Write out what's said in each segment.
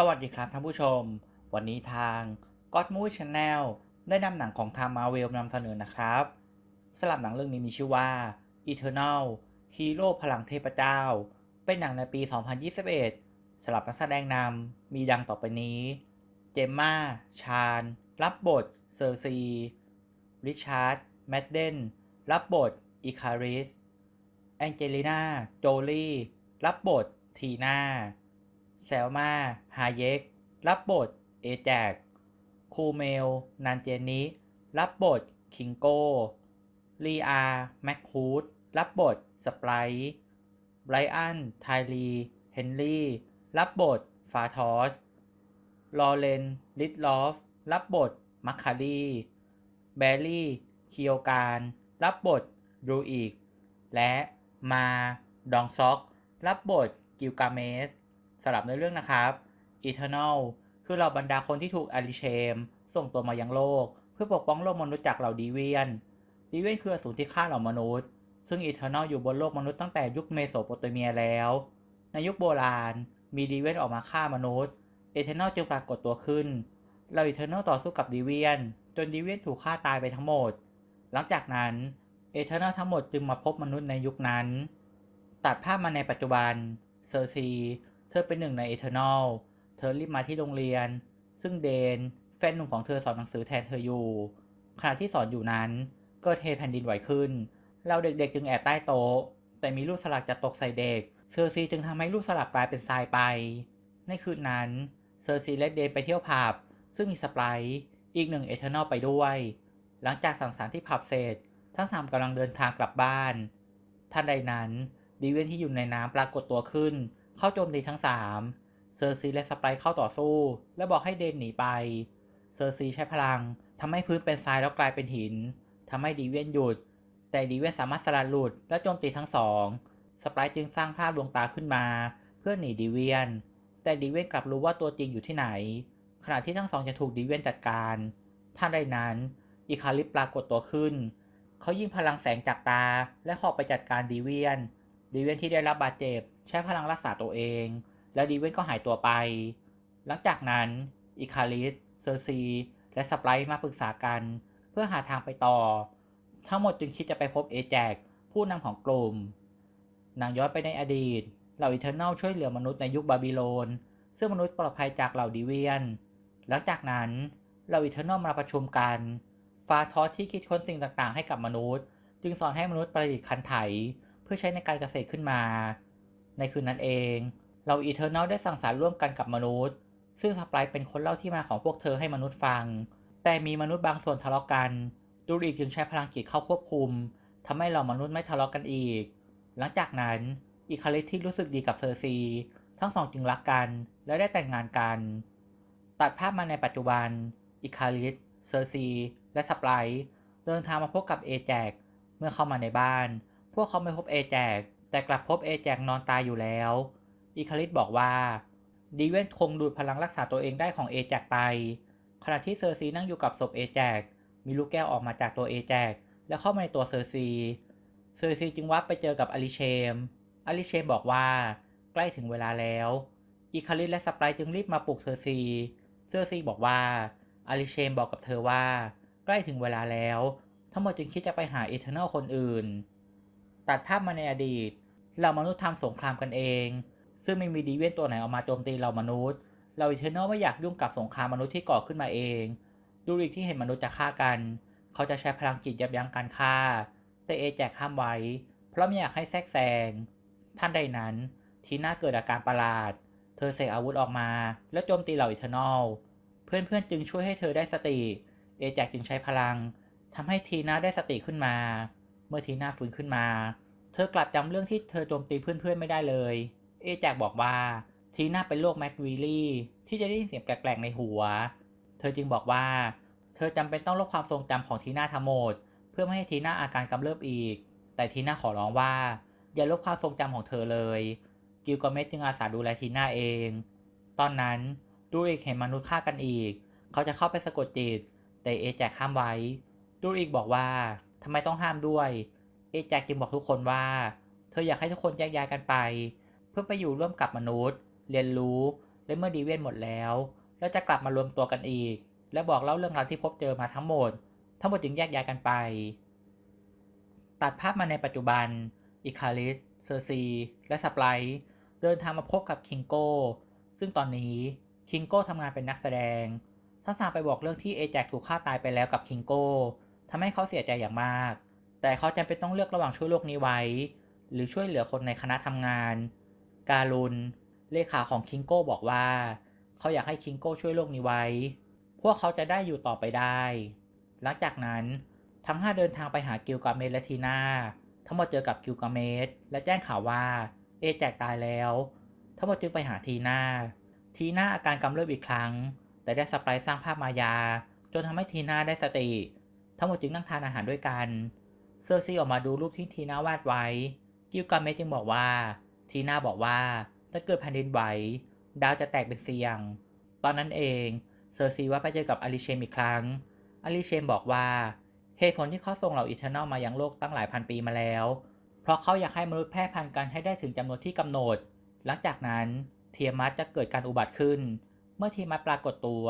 สวัสดีครับท่านผู้ชม วันนี้ทาง God Movie Channel ได้นำหนังของทาง Marvel นำเสนอนะครับสำหรับหนังเรื่องนี้มีชื่อว่า Eternal Hero พลังเทพเจ้า เป็นหนังในปี 2021สำหรับนักแสดงนำมีดังต่อไปนี้ เจมมาชาญรับบทเซอร์ซีริชาร์ดแมดเดนรับบทอิคาริสแองเจลิน่าโจลีรับบททีน่า แซลมา ฮาเยก รับบท เอแจก คูเมลนันเจนิ รับบท คิงโก้ ลีอา แมคคูด รับบท สไปร์ไบรอัน ไทลี เฮนรี่ รับบท ฟาทอส ลอเรน ลิดลอฟ รับบท มัคคารีแบรรี่คิโอการ รับบทดูอีก และมา ดองซอก รับบท กิลกาเมส สำหรับในเรื่องนะครับ Eternal คือเหล่าบรรดาคนที่ถูกอลิเชม ส่งตัวมายังโลก เพื่อปกป้องโลกมนุษย์จากเหล่าดีเวียน ดีเวียนคืออสูรที่ฆ่าเหล่ามนุษย์ ซึ่ง Eternal อยู่บนโลกมนุษย์ตั้งแต่ยุคเมโสโปเตเมียแล้ว ในยุคโบราณ มีดีเวียนออกมาฆ่ามนุษย์ Eternal จึงปรากฏตัวขึ้น เรา Eternal ต่อสู้กับดีเวียน จนดีเวียนถูกฆ่าตายไปทั้งหมด หลังจากนั้น Eternal ทั้งหมดจึงมาพบมนุษย์ในยุคนั้น ตัดภาพมาในปัจจุบันเซอร์ซี เธอเป็นหนึ่งใน Eternal เธอรีบมาที่โรงเรียน ซึ่งเดน แฟนหนุ่มของเธอสอนหนังสือแทนเธออยู่ ขณะที่สอนอยู่นั้นเกิดเหตุแผ่นดินไหวขึ้น เราเด็กๆจึงแอบใต้โต๊ะ แต่มีลูกสลักจะตกใส่เด็ก เซอร์ซีจึงทำให้ลูกสลักกลายเป็นทรายไป ในคืนนั้น เซอร์ซีและเดนไปเที่ยวผับ ซึ่งมีสไปร์อีกหนึ่ง Eternal ไปด้วย หลังจากสังสรรค์ที่ผับเสร็จ ทั้งสามกำลังเดินทางกลับบ้านท่านใดนั้นดีเวนที่อยู่ในน้ำปรากฏตัวขึ้น เข้าโจมตีทั้งสามเซอร์ซีและสไปร์เข้าต่อสู้ และบอกให้เดนหนีไป เซอร์ซีใช้พลังทำให้พื้นเป็นทรายแล้วกลายเป็นหินทำให้ดีเวนหยุด แต่ดีเวนสามารถสลัดหลุดและโจมตีทั้งสองสไปร์จึงสร้างภาพดวงตาขึ้นมา เพื่อหนีดีเวียนแต่ดีเวนกลับรู้ว่าตัวจริงอยู่ที่ไหน ขณะที่ทั้งสองจะถูกดีเวียนจัดการท่านใดนั้นอีคาลิปปรากฏตัวขึ้น เขายิงพลังแสงจากตาและหอกไปจัดการดีเวียน ดีเวนที่ได้รับบาดเจ็บ ใช้พลังรักษาตัวเอง แล้วดีเวนก็หายตัวไป หลังจากนั้นอิคาลิสเซอร์ซี และสไปร์มาปรึกษากัน เพื่อหาทางไปต่อ ทั้งหมดจึงคิดจะไปพบเอแจกผู้นำของกลุ่ม นางย้อนไปในอดีต เหล่าอิเทอร์เนลช่วยเหลือมนุษย์ในยุคบาบิโลน ซึ่งมนุษย์ปลอดภัยจากเหล่าดีเวียน หลังจากนั้นเหล่าอิเทอร์เนลมาประชุมกันฟาทอสที่คิดค้นสิ่งต่างๆ ให้กับมนุษย์ จึงสอนให้มนุษย์ประดิษฐ์คันไถ เพื่อใช้ในการเกษตรขึ้นมา ในคืนนั้นเอง เราอีเทอร์เนลได้สั่งสารร่วมกันกับมนุษย์ ซึ่งสปร์เป็นคนเล่าที่มาของพวกเธอให้มนุษย์ฟัง แต่มีมนุษย์บางส่วนทะเลาะกัน ดูริกจึงใช้พลังจิตเข้าควบคุมทำให้เรามนุษย์ไม่ทะเลาะกันอีก หลังจากนั้นอีคาลิสที่รู้สึกดีกับเซอร์ซี ทั้งสองจึงรักกันและได้แต่งงานกัน ตัดภาพมาในปัจจุบันอีคาลิสเซอร์ซี และสปร์เดินทางมาพบกับเอแจกเมื่อเข้ามาในบ้าน พวกเขาไม่พบเอแจก แต่กลับพบเอแจกนอนตายอยู่แล้วอีคาลิสบอกว่า ดีเวนคงดูดพลังรักษาตัวเองได้ของเอแจกไป ขณะที่เซอร์ซีนั่งอยู่กับศพเอแจก มีลูกแก้วออกมาจากตัวเอแจก และเข้ามาในตัวเซอร์ซี เซอร์ซีจึงวับไปเจอกับอลิเชม อลิเชมบอกว่า ใกล้ถึงเวลาแล้วอีคาลิสและสไปร์จึงรีบมาปลุกเซอร์ซี เซอร์ซีบอกว่า อลิเชมบอกกับเธอว่า ใกล้ถึงเวลาแล้ว ทั้งหมดจึงคิดจะไปหาเอเทอร์เนลคนอื่น ตัดภาพมาในอดีต เรามนุษย์ทำสงครามกันเอง ซึ่งไม่มีดีเวนตัวไหนออกมาโจมตีเรามนุษย์ เราเอเทอร์เนลไม่อยากยุ่งกับสงครามมนุษย์ที่ก่อขึ้นมาเอง ดูริกที่เห็นมนุษย์จะฆ่ากัน เขาจะใช้พลังจิตยับยั้งการฆ่า แต่เอแจกห้ามไว้ เพราะไม่อยากให้แทรกแซง ท่านใดนั้น ทีน่าเกิดอาการประหลาด เธอเสกอาวุธออกมา แล้วโจมตีเหล่าอิเทอร์นอล เพื่อนๆจึงช่วยให้เธอได้สติ เอแจกจึงใช้พลังทำให้ทีน่าได้สติขึ้นมา เมื่อทีน่าฟื้นขึ้นมา เธอกลับจำเรื่องที่เธอโจมตีเพื่อนๆไม่ได้เลย เอแจกบอกว่าทีน่าเป็นโรคแมควีลี่ที่จะได้ยินเสียงแปลกๆในหัว เธอจึงบอกว่า เธอจำเป็นต้องลบความทรงจำของทีน่าทั้งหมด เพื่อไม่ให้ทีน่าอาการกำเริบอีก แต่ทีน่าขอร้องว่า อย่าลบความทรงจำของเธอเลย กิลกอเมสจึงอาสาดูแลทีน่าเอง ตอนนั้นดูริกเห็นมนุษย์ฆ่ากันอีก เขาจะเข้าไปสะกดจิต แต่เอแจกห้ามไว้ ดูริกบอกว่า ทำไมต้องห้ามด้วย เอแจกจึงบอกทุกคนว่า เธออยากให้ทุกคนแยกย้ายกันไป เพื่อไปอยู่ร่วมกับมนุษย์ เรียนรู้ และเมื่อดีเวนหมดแล้ว เราจะกลับมารวมตัวกันอีก และบอกเล่าเรื่องราวที่พบเจอมาทั้งหมด ทั้งหมดจึงแยกย้ายกันไป ตัดภาพมาในปัจจุบัน อิคาริส เซอร์ซี และสปไลท์เดินทางมาพบกับคิงโก้ ซึ่งตอนนี้คิงโก้ทำงานเป็นนักแสดงทั้งสามไปบอกเรื่องที่เอแจกถูกฆ่าตายไปแล้วกับคิงโก้ ทำให้เขาเสียใจอย่างมาก แต่เขาจำเป็นต้องเลือกระหว่างช่วยโลกนี้ไว้ หรือช่วยเหลือคนในคณะทำงาน การุนเลขาของคิงโก้บอกว่า เขาอยากให้คิงโก้ช่วยโลกนี้ไว้ พวกเขาจะได้อยู่ต่อไปได้ หลังจากนั้นทั้งห้าเดินทางไปหากิลกาเมสและทีน่าทั้งหมดเจอกับกิลกาเมสและแจ้งข่าวว่าเอแจกตายแล้ว ทั้งหมดจึงไปหาทีน่าทีน่าอาการกำเริบอีกครั้ง แต่ได้สไปร์สร้างภาพมายา จนทำให้ทีน่าได้สติ ทั้งหมดจึงนั่งทานอาหารด้วยกัน เซอร์ซีออกมาดูรูปที่ทีน่าวาดไว้ กิลกาเมสจึงบอกว่า ทีน่าบอกว่าถ้าเกิดแผ่นดินไหว ดาวจะแตกเป็นเสียง ตอนนั้นเอง เซอร์ซีว่าไปเจอกับอลิเชมอีกครั้ง อลิเชมบอกว่า เหตุผลที่เขาส่งเหล่าอีเทอร์นอลมายังโลกตั้งหลายพันปีมาแล้ว เพราะเขาอยากให้มนุษย์แพร่พันธุ์กันให้ได้ถึงจำนวนที่กำหนด หลังจากนั้นเทียมัสจะเกิดการอุบัติขึ้น เมื่อเทียมัสปรากฏตัว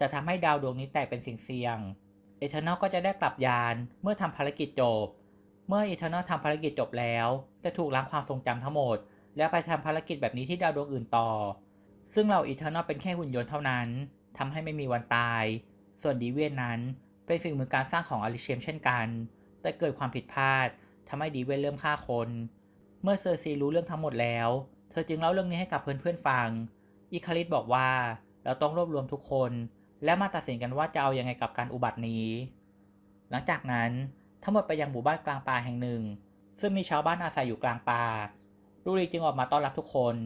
จะทำให้ดาวดวงนี้แตกเป็นสิ่งเสียง เอเทอร์นอลก็จะได้กลับยานเมื่อทำภารกิจจบ เมื่อเอเทอร์นอลทำภารกิจจบแล้ว จะถูกล้างความทรงจำทั้งหมด แล้วไปทำภารกิจแบบนี้ที่ดาวดวงอื่นต่อ ซึ่งเราเอเทอร์นอลเป็นแค่หุ่นยนต์เท่านั้นทำให้ไม่มีวันตาย ส่วนดีเวียนนั้นเป็นฝีมือการสร้างของอลิเชมเช่นกัน แต่เกิดความผิดพลาดทำให้ดีเวียนเริ่มฆ่าคน เมื่อเซอร์ซีรู้เรื่องทั้งหมดแล้ว เธอจึงเล่าเรื่องนี้ให้กับเพื่อนๆฟัง อิคาริสบอกว่าเราต้องรวบรวมทุกคน และมาตัดสินกันว่าจะเอาอยัางไงกับการอุบัตินี้ หลังจากนั้นทั้งหมดไปยังหมู่บ้านกลางป่าแห่งหนึ่ง ซึ่งมีชาวบ้านอาศัยอยู่กลางป่าลูรีจึงออกมาต้อนรับทุกคน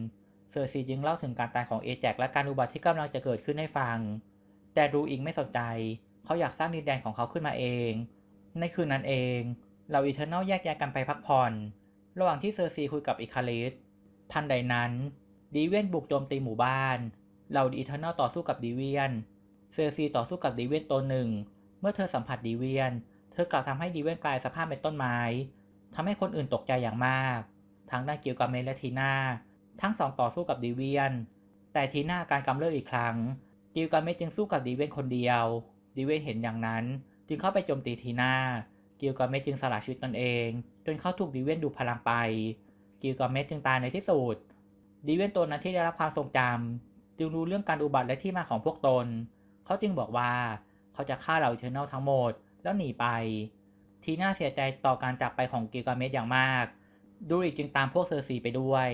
เซอร์ซีจึงเล่าถึงการตายของเอแจกและการอุบัติที่กำลังจะเกิดขึ้นให้ฟัง แต่รูอิงไม่สนใจ เขาอยากสร้างดินแดนของเขาขึ้นมาเอง ในคืนนั้นเองเราอีเทอร์นอลแยกย้ายกันไปพักผ่อน ระหว่างที่เซอร์ซีคุยกับอิคาริสทันใดนั้น ดีเวียนบุกโจมตีหมู่บ้าน เราอีเทอร์นอลต่อสู้กับดีเวียน เซอร์ซีต่อสู้กับดีเวนตัวหนึ่ง เมื่อเธอสัมผัสดีเวียนเธอกลับทำให้ดีเวนกลายสภาพเป็นต้นไม้ทำให้คนอื่นตกใจอย่างมาก ทั้งด้านกียวกับเมและทีน่า ทั้งสองต่อสู้กับดีเวียนแต่ทีน่าการกำเริบอีกครั้ง กิลกาเมจึงสู้กับดีเวนคนเดียว ดีเวนเห็นอย่างนั้น จึงเข้าไปโจมตีทีน่า กิลกาเมจึงสละชีวิตตนเอง จนเขาถูกดีเวนดูพลังไป กิลกาเมจึงตายในที่สุด ดีเวนตัวนั้นที่ได้รับความทรงจำจึงรู้เรื่องการอุบัติและที่มาของพวกตน เขาจึงบอกว่าเขาจะฆ่าเหล่าอิเทอร์นลทั้งหมดแล้วหนีไป ทีน่าเสียใจต่อการจากไปของกิลกาเมสอย่างมาก ดูริกจึงตามพวกเซอร์ซีไปด้วย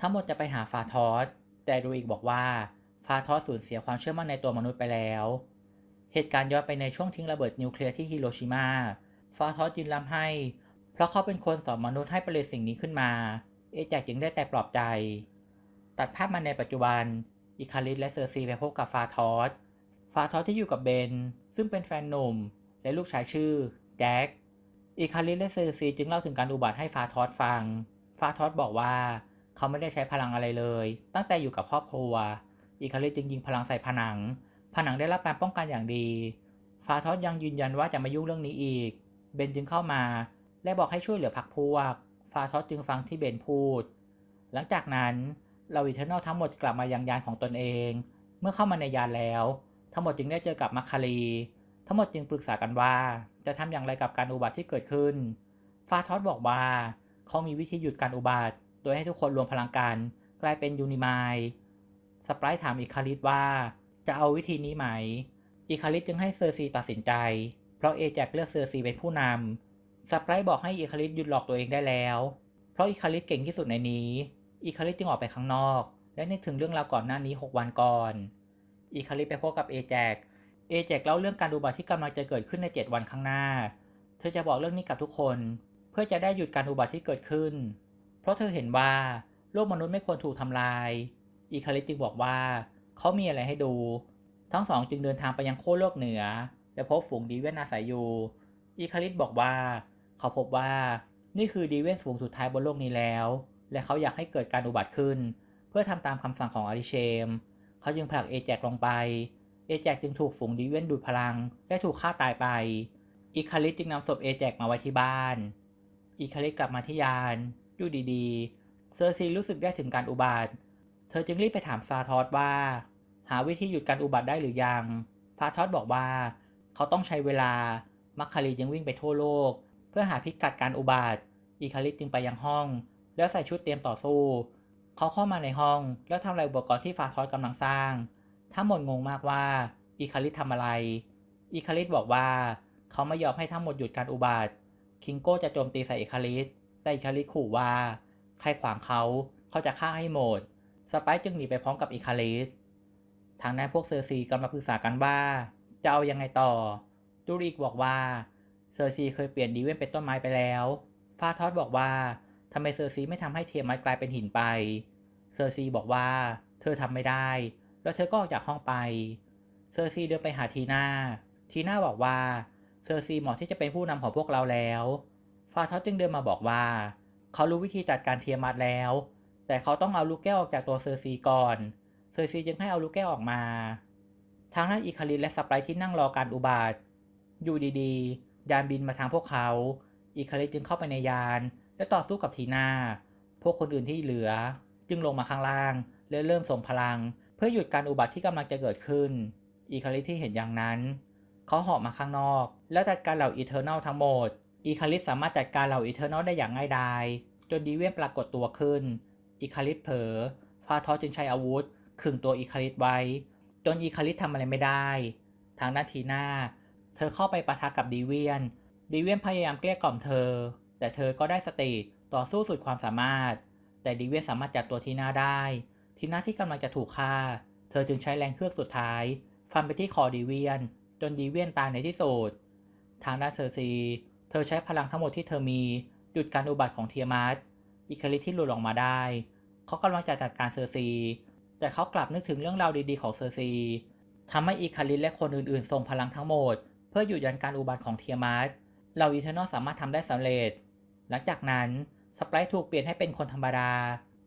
ทั้งหมดจะไปหาฟาทอส แต่ดูริกบอกว่าฟาทอสสูญเสียความเชื่อมั่นในตัวมนุษย์ไปแล้ว เหตุการณ์ย้อนไปในช่วงทิ้งระเบิดนิวเคลียร์ที่ฮิโรชิมา ฟาทอสยืนรำให้ เพราะเขาเป็นคนสอนมนุษย์ให้ประดิษฐ์สิ่งนี้ขึ้นมา เอแจกจึงได้แต่ปลอบใจ ตัดภาพมาในปัจจุบัน อิคาริสและเซอร์ซีไปพบกับฟาทอส ฟาทอสที่อยู่กับเบน ซึ่งเป็นแฟนหนุ่ม และลูกชายชื่อแจ็คอิคาริสและเซอร์ซีจึงเล่าถึงการอุบัติให้ฟาทอสฟัง ฟาทอสบอกว่าเขาไม่ได้ใช้พลังอะไรเลย ตั้งแต่อยู่กับครอบครัวอิคาริสจึงยิงพลังใส่ผนัง ผนังได้รับการป้องกันอย่างดี ฟาทอสยังยืนยันว่าจะไม่ยุ่งเรื่องนี้อีก เบนจึงเข้ามา และบอกให้ช่วยเหลือพักพวก ฟาทอสจึงฟังที่เบนพูด หลังจากนั้นเราอิเทอร์นอลทั้งหมดกลับมายังยานของตนเอง เมื่อเข้ามาในยานแล้ว ทั้งหมดจึงได้เจอกับมัคคารีทั้งหมดจึงปรึกษากันว่า จะทำอย่างไรกับการอุบัติที่เกิดขึ้น ฟาทอสบอกว่า เขามีวิธีหยุดการอุบัติ โดยให้ทุกคนรวมพลังกันกลายเป็นยูนิมายสปรายถามอิคาริสว่า จะเอาวิธีนี้ไหม อิคาริสจึงให้เซอร์ซีตัดสินใจ เพราะเอแจกเลือกเซอร์ซีเป็นผู้นำสปรายบอกให้อิคาริสหยุดหลอกตัวเองได้แล้ว เพราะอิคาริสเก่งที่สุดในนี้ อิคาริสจึงออกไปข้างนอก และนึกถึงเรื่องราวก่อนหน้านี้ 6 วันก่อน อิคาริไปพบกับเอแจกเอแจกเล่าเรื่องการอุบัติที่กำลังจะเกิดขึ้นใน 7 วันข้างหน้า เธอจะบอกเรื่องนี้กับทุกคน เพื่อจะได้หยุดการอุบัติที่เกิดขึ้น เพราะเธอเห็นว่าโลกมนุษย์ไม่ควรถูกทำลายอิคาริจึงบอกว่าเขามีอะไรให้ดู ทั้งสองจึงเดินทางไปยังโคโลกเหนือ และพบฝูงดีเวนอาศัยอยู่อิคาริสบอกว่าเขาพบว่านี่คือดีเวนฝูงสุดท้ายบนโลกนี้แล้ว และเขาอยากให้เกิดการอุบัติขึ้น เพื่อทำตามคำสั่งของอาริเชม เขาจึงผลักเอแจกลงไป เอแจกจึงถูกฝูงดีเวนดูดพลัง และถูกฆ่าตายไป อิคาริสจึงนำศพเอแจกมาไว้ที่บ้าน อิคาริสกลับมาที่ยานอยู่ดีๆ เซอร์ซีรู้สึกได้ถึงการอุบัติ เธอจึงรีบไปถามฟาทอสว่า หาวิธีหยุดการอุบัติได้หรือยังฟาทอสบอกว่า เขาต้องใช้เวลา มัคคารีจึงวิ่งไปทั่วโลก เพื่อหาพิกัดการอุบัติ อิคาริสจึงไปยังห้อง แล้วใส่ชุดเตรียมต่อสู้ เขาเข้ามาในห้องแล้วทำลายอุปกรณ์ที่ฟาทอสกำลังสร้าง ทั้งหมดงงมากว่าอิคาริสทำอะไร อิคาริสบอกว่า เขาไม่ยอมให้ทั้งหมดหยุดการอุบัติคิงโก้จะโจมตีใส่อิคาริสแต่อิคาริสขู่ว่า ใครขวางเขาเขาจะฆ่าให้หมด สไปซ์จึงหนีไปพร้อมกับอิคาริสทางนั้นพวกเซอร์ซีกำลังปรึกษากันว่า จะเอายังไงต่อดูริกบอกว่า เซอร์ซีเคยเปลี่ยนดีเวนเป็นต้นไม้ไปแล้ว ฟาทอสบอกว่า ทำไมเซอร์ซีไม่ทำให้เทียมัสกลายเป็นหินไป เซอร์ซีบอกว่า เธอทำไม่ได้ แล้วเธอก็ออกจากห้องไป เซอร์ซีเดินไปหาทีน่า ทีน่าบอกว่า เซอร์ซีเหมาะที่จะเป็นผู้นำของพวกเราแล้ว ฟาทอสจึงเดินมาบอกว่า เขารู้วิธีจัดการเทียมัสแล้ว แต่เขาต้องเอาลูกแก้วออกจากตัวเซอร์ซีก่อน เซอร์ซีจึงให้เอาลูกแก้วออกมา ทางด้านอิคาริสและสไปร์ที่นั่งรอการอุบัติอยู่ดีๆ ยานบินมาทางพวกเขา อิคาริสจึงเข้าไปในยาน และต่อสู้กับทีนาพวกคนอื่นที่เหลือ จึงลงมาข้างล่างและเริ่มส่งพลัง เพื่อหยุดการอุบัติที่กำลังจะเกิดขึ้นอิคาริสที่เห็นอย่างนั้น เขาเหาะมาข้างนอก แล้วจัดการเหล่าอีเทอร์นลทั้งหมดอิคาริสสามารถจัดการเหล่าอีเทอร์นลได้อย่างง่ายดายจนดีเวียนปรากฏตัวขึ้นอิคาริสเผลอฟาทอสจึงใช้อาวุธขึงตัวอิคาริสไว้ จนอิคาริสทำอะไรไม่ได้ ทางด้านทีนาเธอเข้าไปปะทะกับดีเวียน ดีเวียนพยายามเกลี้ยกล่อมเธอ แต่เธอก็ได้สติต่อสู้สุดความสามารถ แต่ดีเวียนสามารถจับตัวทีน่าได้ ทีน่าที่กำลังจะถูกฆ่า เธอจึงใช้แรงเครืองสุดท้าย ฟันไปที่คอดีเวียน จนดีเวียนตายในที่สุด ทางด้านเซอร์ซี เธอใช้พลังทั้งหมดที่เธอมีหยุดการอุบัติของเทียมัสอิคาริที่หลุดออกมาได้ เขากำลังจะจัดการเซอร์ซี แต่เขากลับนึกถึงเรื่องราวดีๆของเซอร์ซีทำให้อิคาริและคนอื่นๆส่งพลังทั้งหมด เพื่อหยุดยันการอุบัติของเทียมัสเราอีเทอร์นอลสามารถทำได้สำเร็จ หลังจากนั้นสไปร์ถูกเปลี่ยนให้เป็นคนธรรมดา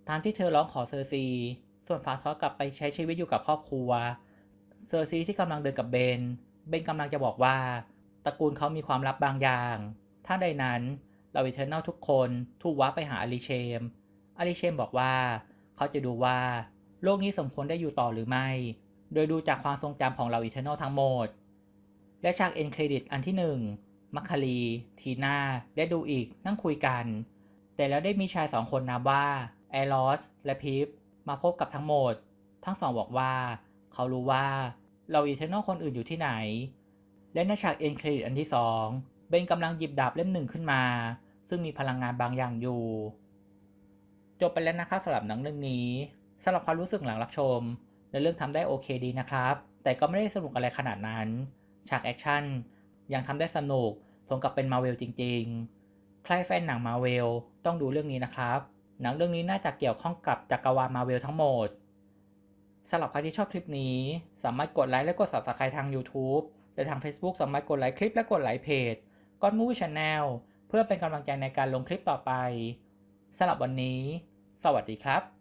ตามที่เธอร้องขอเซอร์ซี ส่วนฟาทอสกลับไปใช้ชีวิตอยู่กับครอบครัว เซอร์ซีที่กำลังเดินกับเบน เบนกำลังจะบอกว่าตระกูลเขามีความลับบางอย่าง ถ้าใดนั้นเราอีเทอร์นลทุกคนถูกว้าไปหาอลิเชม อลิเชมบอกว่า เขาจะดูว่าโลกนี้สมควรได้อยู่ต่อหรือไม่ โดยดูจากความทรงจำของเราอีเทอร์นลทั้งหมด และฉากเอ็นเครดิตอันที่หนึ่ง มัคคารี ทีน่าและดูอีกนั่งคุยกัน แต่แล้วได้มีชายสองคนนามว่าแอรอสและพิฟมาพบกับทั้งหมด ทั้งสองบอกว่า เขารู้ว่าเราอีเทอร์นอลคนอื่นอยู่ที่ไหน และในฉากเอ็นเครดิตอันที่สองเบนกำลังหยิบดาบเล่มหนึ่งขึ้นมา ซึ่งมีพลังงานบางอย่างอยู่ จบไปแล้วนะครับสำหรับหนังเรื่องนี้สำหรับความรู้สึกหลังรับชมในเรื่องทำได้โอเคดีนะครับ แต่ก็ไม่ได้สนุกอะไรขนาดนั้น ฉากแอคชั่นยังทำได้สนุก สมกับเป็นมาเวลจริง ๆ ใครแฟนหนังมาเวลต้องดูเรื่องนี้นะครับ หนังเรื่องนี้น่าจะเกี่ยวข้องกับจักรวาลมาเวลทั้งหมดสำหรับใครที่ชอบคลิปนี้ สามารถกดไลค์และกด subscribe ทาง YouTube และทาง Facebook สามารถกดไลค์คลิปและกดไลค์เพจ God Movie Channel เพื่อเป็นกำลังใจในการลงคลิปต่อไปสำหรับวันนี้ สวัสดีครับ